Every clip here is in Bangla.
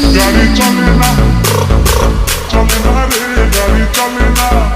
Got it coming up, coming out, baby, got it coming up.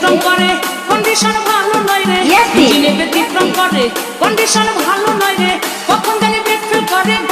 ব্যতিক্রম করে কন্ডিশন ভালো নয় রে। জিনে ব্যতিক্রম করে কন্ডিশন ভালো নয় রে। কখন জানি করে।